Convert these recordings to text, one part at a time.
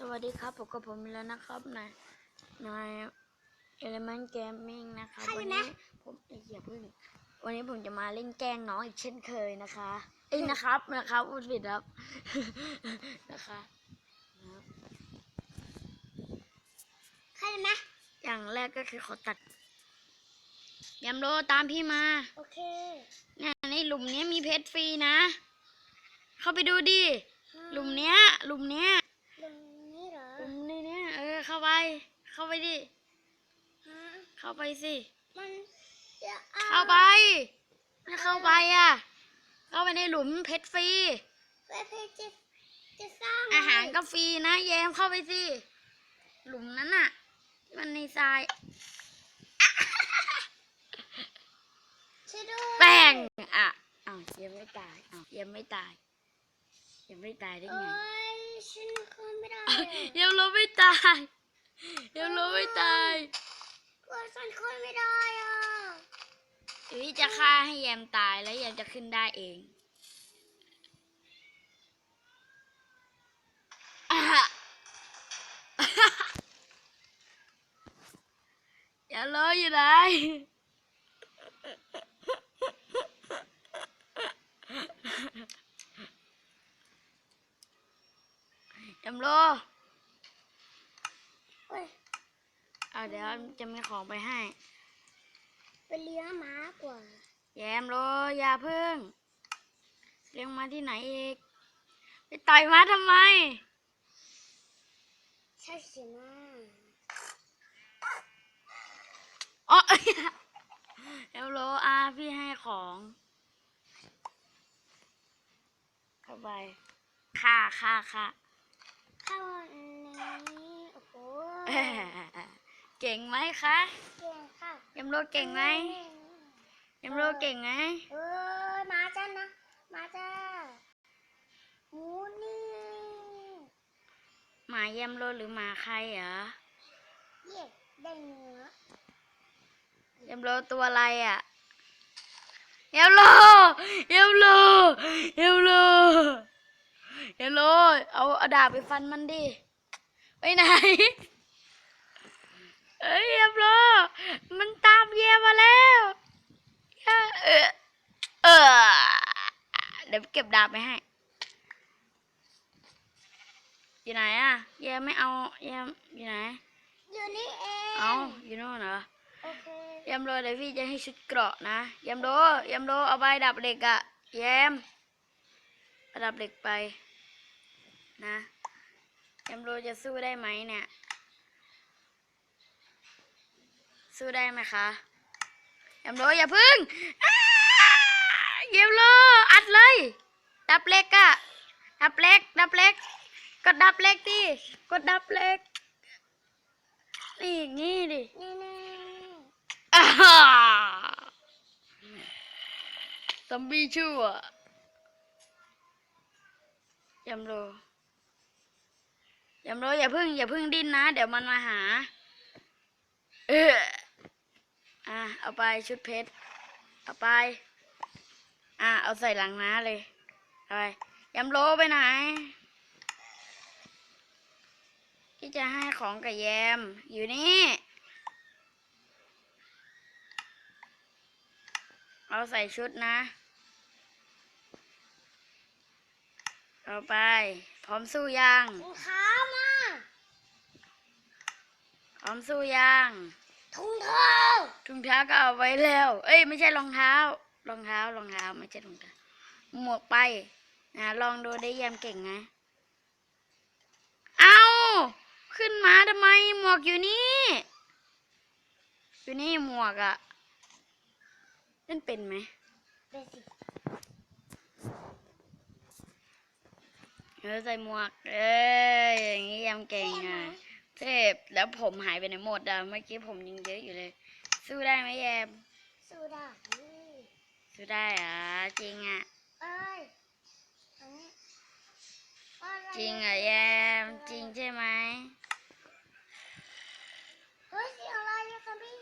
สวัสดีครับผมกับผมแล้วนะครับนายนาย Element Gaming นะครับใครนะวันนี้ผมเอ้ยอย่าเพิ่งวันนี้ผมจะมาเล่นแกล้งน้องอีกเช่นเคยนะคะเอ้ยนะครับนะครับพูดผิดครับ นะคะนะครับใครนะอย่างแรกก็คือขอตัดยำโลตามพี่มาโอเคเนี่ยในหลุมเนี้ยมีเพชรฟรีนะ เข้าไปดูดิ หลุมเนี้ยหลุมเนี้ย หลุมนี้เหรอ หลุมนี้เนี้ยเออ เข้าไปเข้าไปดิฮะเข้าไปสิ มันจะเข้าไปไม่เข้าไปอะ เข้าไปในหลุมเพชรฟรีเพื่อเพื่อจะจะสร้างอาหารไว้ก็ฟรีนะ แยมเข้าไปสิ หลุมนั้นน่ะที่มันในทราย ช่วยด้วยแป้งอะอ้าวยังไม่ตายอ้าวยังไม่ตาย ยังไม่ตายได้โอ้ไงยฉันขึ้นไม่ได้ ยังรู้ไม่ตาย ยังรู้ไม่ตายกลัวฉันขึ้นไม่ได้อะวิจะฆ่าให้แยมตายแล้วแยมจะขึ้นได้เองอะอย่าล้ออยู่ไหนยำโล โอ้ยอะเดี๋ยวจะมีของไปให้ ไปเลี้ยงหมากว่า แยมโลอย่าเพิ่ง เลี้ยงมาที่ไหนอีก ไปต่อยมาทำไม ใช่สินะอ๋อแยมโลอาพี่ให้ของเข้าไป ค่าค่าค่าเข้าอันนี้ โอ้โหเอ้อเก่งไหมคะเก่งค่ะยมโลเก่งไหมยมโลเก่งไหมเออมาจ้านะมาจ้าหมูนี่หมายมโลหรือหมาใครเหรอเย่ได้เนื้อยมโลตัวอะไรอะยมโลยมโลยมโลยมโลเอาเอาดาบไปฟันมันดิ ไปไหน เอ้ยยมโลมันตามเยมมาแล้วเออเออเดี๋ยวเก็บดาบไปให้ อยู่ไหนอะแยมไม่เอาแยมอยู่ไหน อยู่นี่เอง เอาอยู่โน่นเหรอโอเคยำโรเดี๋ยวพี่จะให้ชุดเกราะนะยำโรยำโรเอาใบดับเหล็กอะแยมเอาดับเหล็กไป นะ ยำโรจะสู้ได้ไหมเนี่ย สู้ได้ไหมคะยำโรอย่าพึ่งอ้ายำโรอัดเลย ดับเหล็กอะดับเหล็ก ดับเหล็ก กดดับเหล็กดิกดดับเหล็กนี่อย่างงี้ดินี่นี่อ่าฮ่าซอมบี้ชั่วยำโร อยำโรอย่าพึ่งอย่าพึ่งดิ้นนะ เดี๋ยวมันมาหา เอออะเอาไปชุดเพชรเอาไป อะเอาใส่หลังน้าเลยเอาไปยำโรไปไหนที่จะให้ของกับแยมอยู่นี่ เอาใส่ชุดนะ เอาไป พร้อมสู้ยังถุงเท้ามาพ ร้อมสู้ยังถุงเท้าถุงเท้าก็เอาไว้แล้ว เอ้ย ไม่ใช่รองเท้า รองเท้ารองเท้าไม่ใช่รองเท้าหมวกไปนะลองดูได้เยี่ยมเก่งไงเอาขึ้นมาทำไมหมวกอยู่นี่ อยู่นี่หมวกอะเล่นเป็นไหมเป็นสิเออใส่หมวก เอ้ยอย่างนี้ยำเก่งอะ เทพแล้วผมหายไปไหนหมดอะเมื่อกี้ผมยังเยอะอยู่เลย สู้ได้ไหมแยมสู้ได้นี่สู้ได้เหรอะจริงอะเอ้ยอันนี้อะไรจริงเหรอะแยมจริงใช่ไหมเฮ้ยเสียงอะไรอะซัมบี้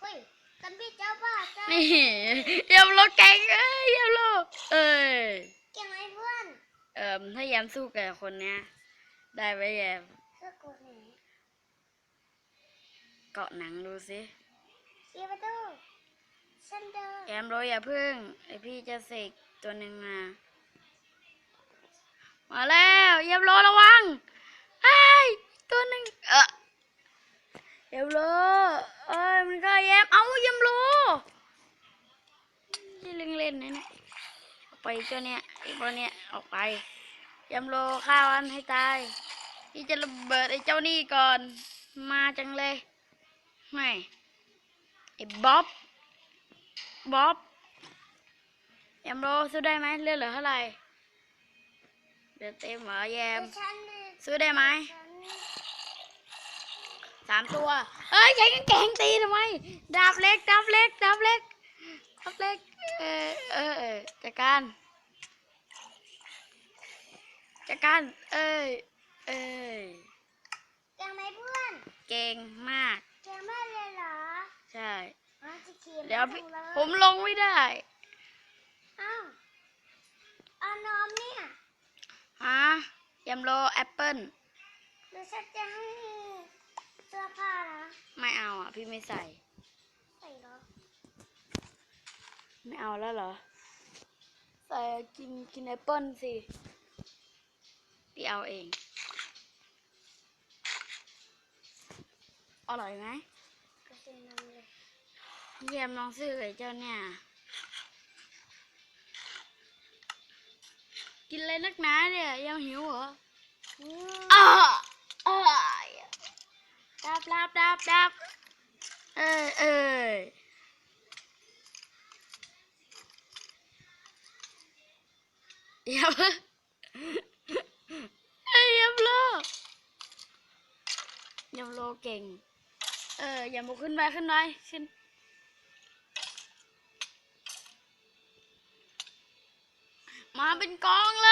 เฮ้ยซัมบี้เจ้าบ้าเจ้านี่ยำโลเก่งเอ้ยยำโลเอ้ยเก่งไหมเพื่อนเอ่อถ้ายำสู้กับคนเนี้ย ได้ไหมแยมเสื้อกดไหนเกาะหนังดูสิเสียประตูฉันเดินแยมโรยอย่าพึ่ง ไอพี่จะเสกตัวหนึ่งมา มาแล้วแยมโรระวังไอ้ยตัวหนึ่งเออแยมโรเอ้ยมันก็แยมเอาแยมโรที่เล่นเล่นๆนะเนี่ยออกไปเจ้าเนี่ยไอ้ตัวเนี้ยออกไปแยมโรฆ่ามันให้ตาย พี่จะระเบิดไอ้เจ้านี่ก่อน มาจังเลยไม่ไอ้บ๊อบบ๊อบยมโรซื้อได้ไหมเลือดเหลือเท่าไหร่เดือดเต็มเหรอแยมฉันเนี่ยซื้อได้ไหมสามตัว เอ้ยใช้กางเกงตีทำไมดาบเล็กดาบเล็กดาบเล็กดาบเล็ก เออเออเออจัดการ จัดการ เอ้ย เอ้ยยังไหมเพื่อนเก่งมากยังไม่เลยเหรอใช่ อ๋อจะขี่เดี๋ยวพี่าดูเลยผมลงไม่ได้ อ้าวเอานมเนี่ยฮะยำโลแอปเปิ้ล หรือฉันจะให้เสื้อผ้านะไม่เอาอะ พี่ไม่ใส่ ใส่เหรอไม่เอาแล้วเหรอ ใส่กินกินแอปเปิ้ลสิ พี่เอาเอง อร่อยไหมก็ซื้อนมเลยเยี่ยมลองซื้อไอ้เจ้าเนี่ย กินอะไรนักหนาเนี่ยยังหิวเหรออืมอ้าอ้ายดับดับดับดับเอ้ยเอ้ยเยับเอ้ยยับโล ยับโลเก่ง เออ อย่ามาขึ้นไปขึ้นไปขึ้น มาเป็นกองเลย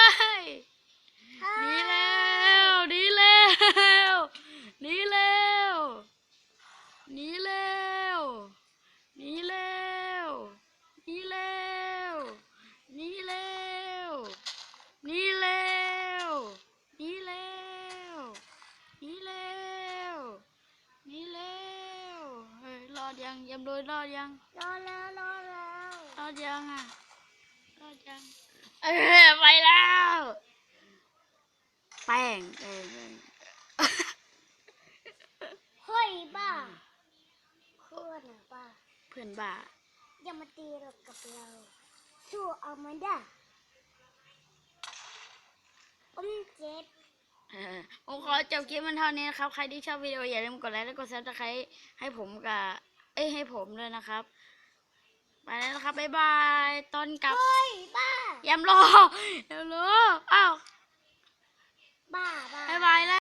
ยรอดยังยำโดยรอดยังรอแล้วรอแล้วรอดยังอะรอดยังเออไปแล้ว แป้งเออเออเฮ้ยบ้าเพื่อนอะบ้าเพื่อนบ้าอย่ามาตีเรากับเราสู้เอามันได้ผมเจ็บเออผมขอจบคลิปมันเท่านี้นะครับ ใครที่ชอบวิดีโออย่าลืมกดไลค์และกดซับสไครต์ให้ผมกับ เอ้ยให้ผมด้วยนะครับไปแล้วนะครับบ๊ายบายตอนกลับเฮ้ยบ้ายำรอยำรออ้าวบ้าบ้า บ๊ายบายแล้ว